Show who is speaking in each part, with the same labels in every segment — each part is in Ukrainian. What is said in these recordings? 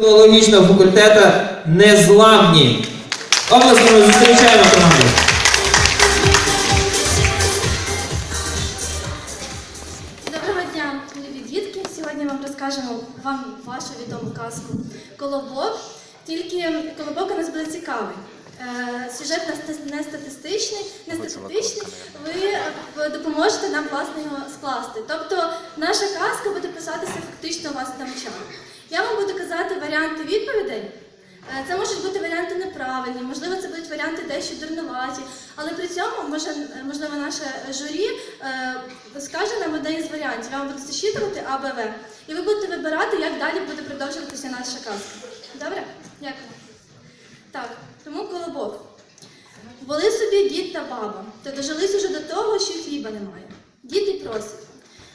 Speaker 1: філологічного факультету незламні. Обласно ми зустрічаємо команду.
Speaker 2: Доброго дня, любі дітки. Сьогодні вам розкажемо вам вашу відому казку Колобок. Тільки колобок у нас буде цікавий. Е, Сюжет не статистичний, не статистичний. Ви е, допоможете нам власне його скласти. Тобто наша казка буде писатися фактично у вас на очах. Я вам буду казати варіанти відповідей. Е, Це можуть бути варіанти неправильні, можливо, це будуть варіанти дещо дурнуваті, але при цьому може, можливо наше журі е, скаже нам один із варіантів. Я вам буду зачитувати А, Б, В. І ви будете вибирати, як далі буде продовжуватися наша казка. Добре? Дякую. Так, тому колобок. Були собі дід та баба, та дожились уже до того, що хліба немає. Дід і просить.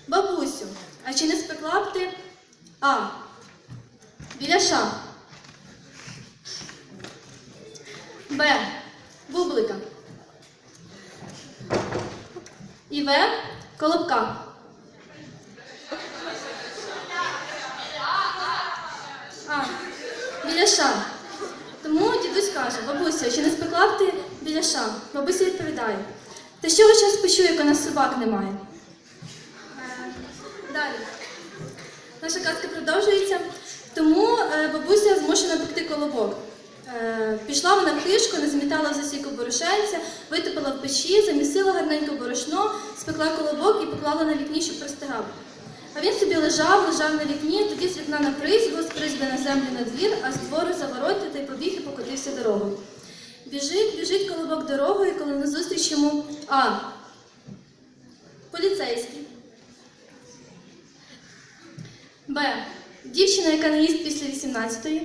Speaker 2: Бабусю, а чи не спекла б ти А. Біляша. Б. Бублика. І В. Колобка. А. Біляша. Тому дідусь каже, бабуся, чи не спекла б ти біляша? Бабуся відповідає. Та що ви час печу, як у нас собак немає? Е, Далі. Наша казка продовжується. Тому е, бабуся змушена пекти колобок. Е, пішла вона в хишку, не змітала в засіку борошенця, витопила в печі, замісила гарненько борошно, спекла колобок і поклала на вікні, щоб простигав. А він собі лежав, лежав на вікні, тоді з вікна на призьбу, з призьби на землю на двір, а з двору за ворота та й побіг і покотився дорогою. Біжить, біжить колобок дорогою, коли назустріч йому А. Поліцейський. Б. Дівчина, яка не їсть після 18-ї.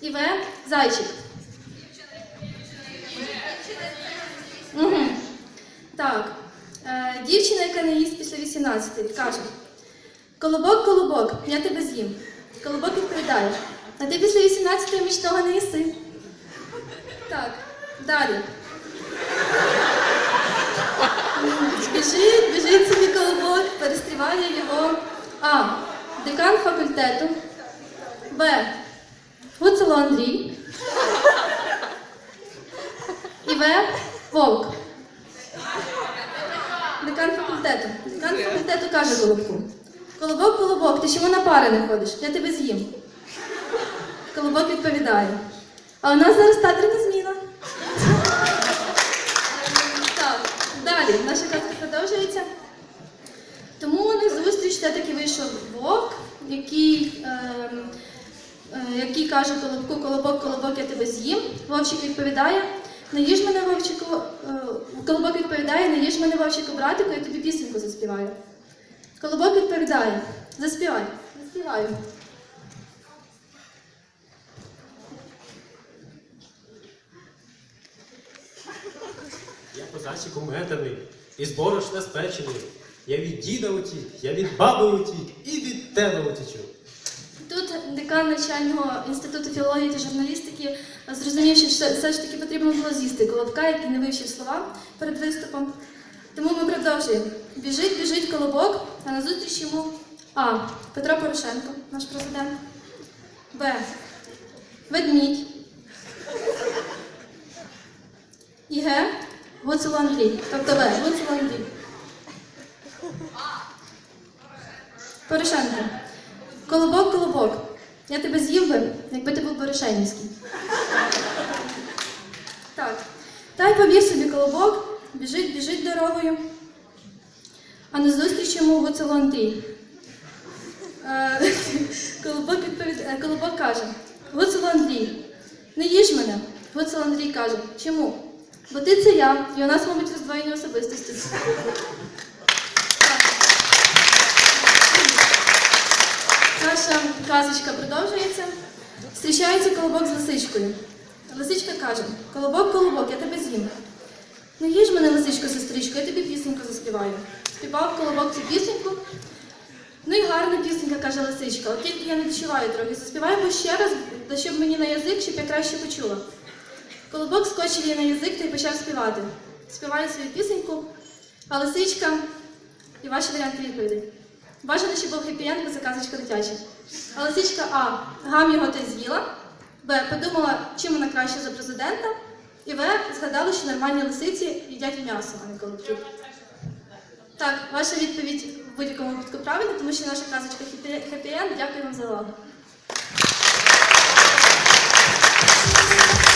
Speaker 2: І В. Зайчик. Угу. Так. Е, дівчина, яка не їсть після 18-ї, каже: Колобок, колобок, я тебе з'їм. Колобок відповідає: а ти після 18-ї мічного не їси. Так, далі. Біжить, біжить собі колобок, перестріває його А. Декан факультету. Б. Гуцело Андрій. І В. Вовк. Декан факультету. Декан факультету каже Колобку. Колобок, колобок, ти чому на пари не ходиш? Я тебе з'їм. Колобок відповідає. А у нас зараз татрина зміна. Так, далі. Наша казка продовжується. Тому на зустріч все-таки вийшов вовк, який, ем, е, який каже колобку, колобок, колобок, я тебе з'їм. Вовчик відповідає, не їж мене вовчику, е, колобок відповідає, не їж мене вовчику, братику, я тобі пісеньку заспіваю. Колобок відповідає, заспівай, заспіваю.
Speaker 3: Я козачик уметаний, із борошна спечений. Я від діда утік, я від баби утік і від тебе утічу.
Speaker 2: Тут декан навчального інституту філології та журналістики зрозумів, що все ж таки потрібно було з'їсти колобка, який не вивчив слова перед виступом. Тому ми продовжуємо. Біжить, біжить колобок, а назустріч йому А. Петро Порошенко, наш президент. Б. Ведмідь. І Г. Гуцуло Андрій. Тобто В. Гуцуло Порошенко. Колобок, колобок. Я тебе з'їв би, якби ти був Борошенівський. Так. Та й побіг собі колобок, біжить, біжить дорогою. А назустріч йому Гуцело Андрій. Е, Колобок, відповід... е, колобок каже: Гуцело Андрій, не їж мене. Гуцело Андрій каже, чому? Бо ти це я, і у нас, мабуть, роздвоєні особистості. Наша казочка продовжується. Зустрічається колобок з лисичкою. Лисичка каже: Колобок, колобок, я тебе з'їм. Не їж мене, лисичко, сестричко, я тобі пісеньку заспіваю. Співав колобок цю пісеньку. Ну і гарна пісенька, каже лисичка. От тільки я не дочуваю трохи. Заспівай бо ще раз, щоб мені на язик, щоб я краще почула. Колобок скочив їй на язик та й почав співати. Співає свою пісеньку, а лисичка і ваші варіанти відповідей. Бажано, щоб був хеппі-енд, бо це казочка дитяча. А лисичка А. Гам його та з'їла. Б. Подумала, чим вона краще за президента. І В. Згадала, що нормальні лисиці їдять м'ясо, а не колобків. Так, ваша відповідь в будь-якому випадку правильна, тому що наша казочка хеппі- хеппі-енд. Дякую вам за увагу.